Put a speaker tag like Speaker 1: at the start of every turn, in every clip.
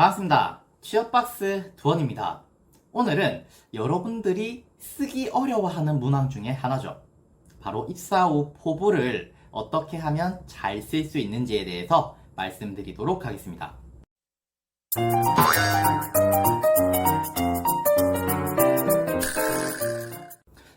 Speaker 1: 반갑습니다. 취업박스 두원입니다. 오늘은 여러분들이 쓰기 어려워하는 문항 중에 하나죠. 바로 입사 후 포부를 어떻게 하면 잘 쓸 수 있는지에 대해서 말씀드리도록 하겠습니다.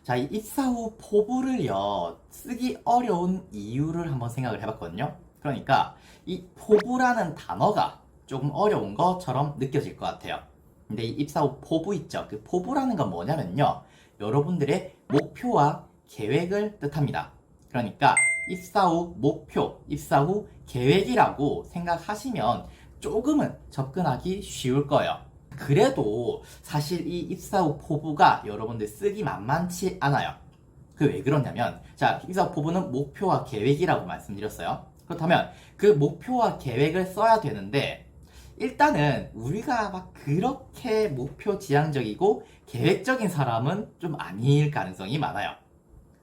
Speaker 1: 자, 이 입사 후 포부를요, 쓰기 어려운 이유를 한번 생각을 해봤거든요. 그러니까, 이 포부라는 단어가 조금 어려운 것처럼 느껴질 것 같아요. 근데 이 입사 후 포부 있죠? 그 포부라는 건 뭐냐면요. 여러분들의 목표와 계획을 뜻합니다. 그러니까, 입사 후 목표, 입사 후 계획이라고 생각하시면 조금은 접근하기 쉬울 거예요. 그래도 사실 이 입사 후 포부가 여러분들 쓰기 만만치 않아요. 그 왜 그러냐면, 자, 입사 후 포부는 목표와 계획이라고 말씀드렸어요. 그렇다면 그 목표와 계획을 써야 되는데, 일단은 우리가 막 그렇게 목표 지향적이고 계획적인 사람은 좀 아닐 가능성이 많아요.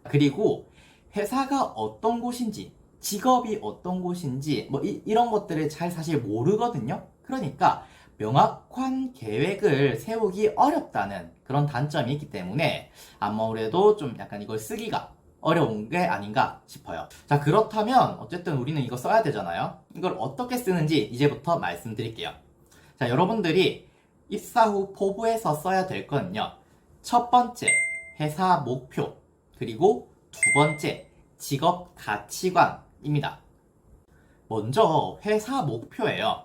Speaker 1: 그리고 회사가 어떤 곳인지, 직업이 어떤 곳인지, 뭐 이, 이런 것들을 잘 사실 모르거든요. 그러니까 명확한 계획을 세우기 어렵다는 그런 단점이 있기 때문에 아무래도 좀 약간 이걸 쓰기가 어려운 게 아닌가 싶어요. 자, 그렇다면 어쨌든 우리는 이거 써야 되잖아요. 이걸 어떻게 쓰는지 이제부터 말씀드릴게요. 자, 여러분들이 입사 후 포부에서 써야 될 거는요. 첫 번째, 회사 목표. 그리고 두 번째, 직업 가치관입니다. 먼저 회사 목표예요.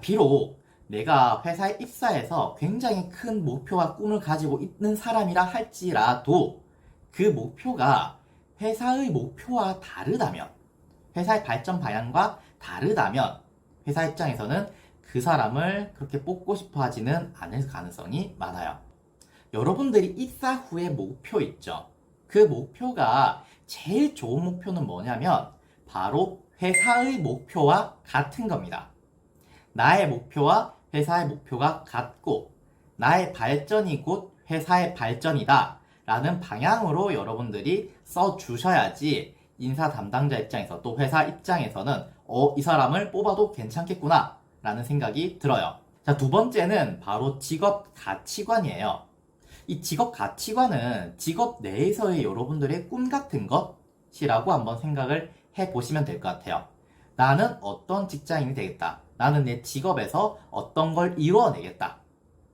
Speaker 1: 비록 내가 회사에 입사해서 굉장히 큰 목표와 꿈을 가지고 있는 사람이라 할지라도 그 목표가 회사의 목표와 다르다면, 회사의 발전 방향과 다르다면, 회사 입장에서는 그 사람을 그렇게 뽑고 싶어 하지는 않을 가능성이 많아요. 여러분들이 입사 후에 목표 있죠? 그 목표가 제일 좋은 목표는 뭐냐면, 바로 회사의 목표와 같은 겁니다. 나의 목표와 회사의 목표가 같고 나의 발전이 곧 회사의 발전이다 라는 방향으로 여러분들이 써 주셔야지 인사 담당자 입장에서 또 회사 입장에서는 어, 이 사람을 뽑아도 괜찮겠구나 라는 생각이 들어요. 자, 두 번째는 바로 직업 가치관이에요. 이 직업 가치관은 직업 내에서의 여러분들의 꿈 같은 것이라고 한번 생각을 해 보시면 될 것 같아요. 나는 어떤 직장인이 되겠다. 나는 내 직업에서 어떤 걸 이루어내겠다.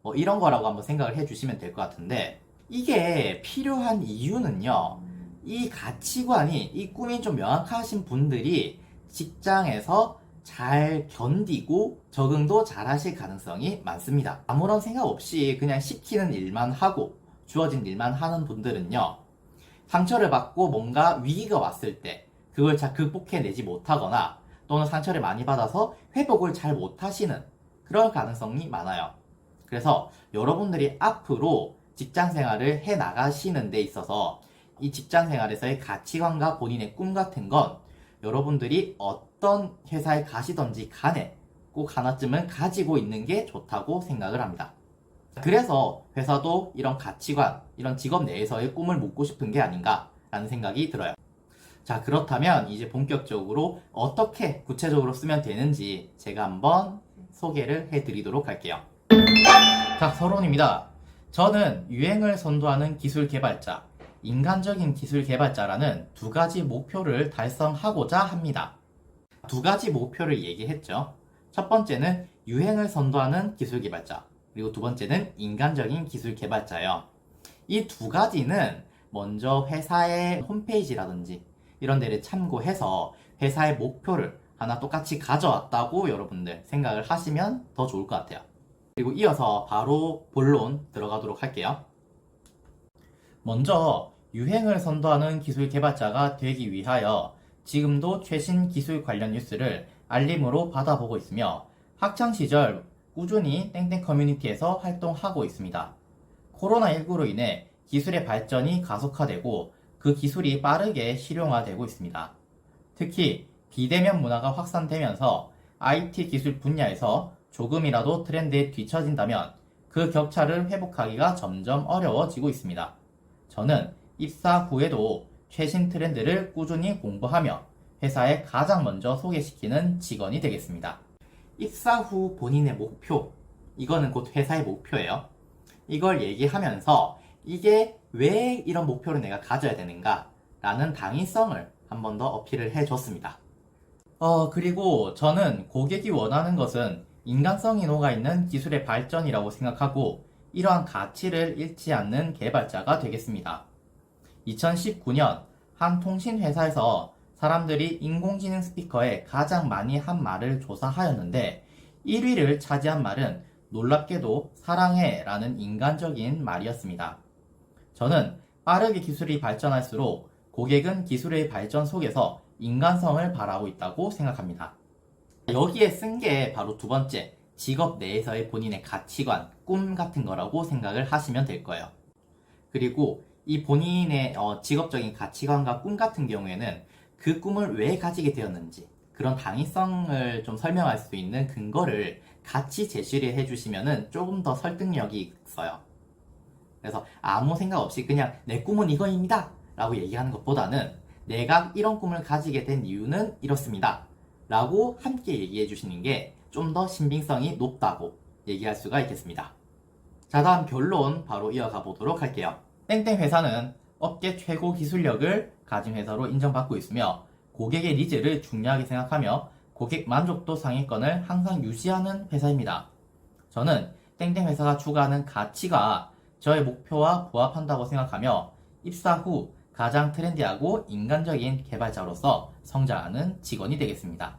Speaker 1: 뭐 이런 거라고 한번 생각을 해 주시면 될 것 같은데 이게 필요한 이유는요. 이 가치관이 이 꿈이 좀 명확하신 분들이 직장에서 잘 견디고 적응도 잘 하실 가능성이 많습니다. 아무런 생각 없이 그냥 시키는 일만 하고 주어진 일만 하는 분들은요. 상처를 받고 뭔가 위기가 왔을 때 그걸 잘 극복해내지 못하거나 또는 상처를 많이 받아서 회복을 잘 못하시는 그런 가능성이 많아요. 그래서 여러분들이 앞으로 직장 생활을 해 나가시는 데 있어서 이 직장 생활에서의 가치관과 본인의 꿈 같은 건 여러분들이 어떤 회사에 가시던지 간에 꼭 하나쯤은 가지고 있는 게 좋다고 생각을 합니다. 그래서 회사도 이런 가치관, 이런 직업 내에서의 꿈을 묻고 싶은 게 아닌가라는 생각이 들어요. 자, 그렇다면 이제 본격적으로 어떻게 구체적으로 쓰면 되는지 제가 한번 소개를 해 드리도록 할게요. 자, 서론입니다. 저는 유행을 선도하는 기술 개발자, 인간적인 기술 개발자라는 두 가지 목표를 달성하고자 합니다. 두 가지 목표를 얘기했죠. 첫 번째는 유행을 선도하는 기술 개발자, 그리고 두 번째는 인간적인 기술 개발자예요. 이 두 가지는 먼저 회사의 홈페이지라든지 이런 데를 참고해서 회사의 목표를 하나 똑같이 가져왔다고 여러분들 생각을 하시면 더 좋을 것 같아요. 그리고 이어서 바로 본론 들어가도록 할게요. 먼저 유행을 선도하는 기술 개발자가 되기 위하여 지금도 최신 기술 관련 뉴스를 알림으로 받아보고 있으며 학창 시절 꾸준히 땡땡 커뮤니티에서 활동하고 있습니다. 코로나19로 인해 기술의 발전이 가속화되고 그 기술이 빠르게 실용화되고 있습니다. 특히 비대면 문화가 확산되면서 IT 기술 분야에서 조금이라도 트렌드에 뒤처진다면 그 격차를 회복하기가 점점 어려워지고 있습니다. 저는 입사 후에도 최신 트렌드를 꾸준히 공부하며 회사에 가장 먼저 소개시키는 직원이 되겠습니다. 입사 후 본인의 목표, 이거는 곧 회사의 목표예요. 이걸 얘기하면서 이게 왜 이런 목표를 내가 가져야 되는가 라는 당위성을 한 번 더 어필을 해줬습니다. 어, 그리고 저는 고객이 원하는 것은 인간성이 녹아있는 기술의 발전이라고 생각하고 이러한 가치를 잃지 않는 개발자가 되겠습니다. 2019년 한 통신회사에서 사람들이 인공지능 스피커에 가장 많이 한 말을 조사하였는데 1위를 차지한 말은 놀랍게도 사랑해 라는 인간적인 말이었습니다. 저는 빠르게 기술이 발전할수록 고객은 기술의 발전 속에서 인간성을 바라고 있다고 생각합니다. 여기에 쓴 게 바로 두 번째, 직업 내에서의 본인의 가치관, 꿈 같은 거라고 생각을 하시면 될 거예요. 그리고 이 본인의 어, 직업적인 가치관과 꿈 같은 경우에는 그 꿈을 왜 가지게 되었는지 그런 당위성을 좀 설명할 수 있는 근거를 같이 제시를 해주시면은 조금 더 설득력이 있어요. 그래서 아무 생각 없이 그냥 내 꿈은 이거입니다. 라고 얘기하는 것보다는 내가 이런 꿈을 가지게 된 이유는 이렇습니다. 라고 함께 얘기해 주시는 게 좀 더 신빙성이 높다고 얘기할 수가 있겠습니다. 자, 다음 결론 바로 이어가 보도록 할게요. 땡땡 회사는 업계 최고 기술력을 가진 회사로 인정받고 있으며 고객의 니즈를 중요하게 생각하며 고객 만족도 상위권을 항상 유지하는 회사입니다. 저는 땡땡 회사가 추구하는 가치가 저의 목표와 부합한다고 생각하며 입사 후 가장 트렌디하고 인간적인 개발자로서 성장하는 직원이 되겠습니다.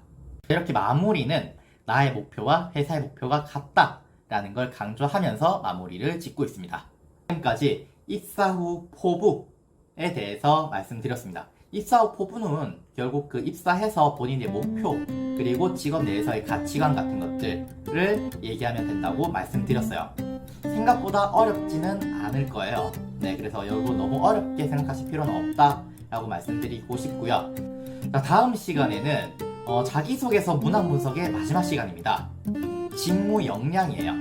Speaker 1: 이렇게 마무리는 나의 목표와 회사의 목표가 같다라는 걸 강조하면서 마무리를 짓고 있습니다. 지금까지 입사 후 포부에 대해서 말씀드렸습니다. 입사 후 포부는 결국 그 입사해서 본인의 목표 그리고 직업 내에서의 가치관 같은 것들을 얘기하면 된다고 말씀드렸어요. 생각보다 어렵지는 않을 거예요. 네, 그래서 여러분 너무 어렵게 생각하실 필요는 없다라고 말씀드리고 싶고요. 자, 다음 시간에는 어, 자기소개서 문항 분석의 마지막 시간입니다. 직무 역량이에요.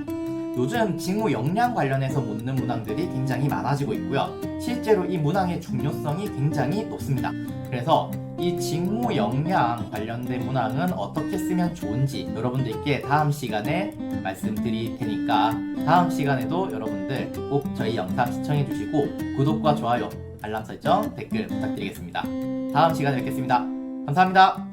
Speaker 1: 요즘 직무 역량 관련해서 묻는 문항들이 굉장히 많아지고 있고요. 실제로 이 문항의 중요성이 굉장히 높습니다. 그래서 이 직무 역량 관련된 문항은 어떻게 쓰면 좋은지 여러분들께 다음 시간에 말씀드릴 테니까 다음 시간에도 여러분들 꼭 저희 영상 시청해 주시고 구독과 좋아요, 알람 설정, 댓글 부탁드리겠습니다. 다음 시간에 뵙겠습니다. 감사합니다.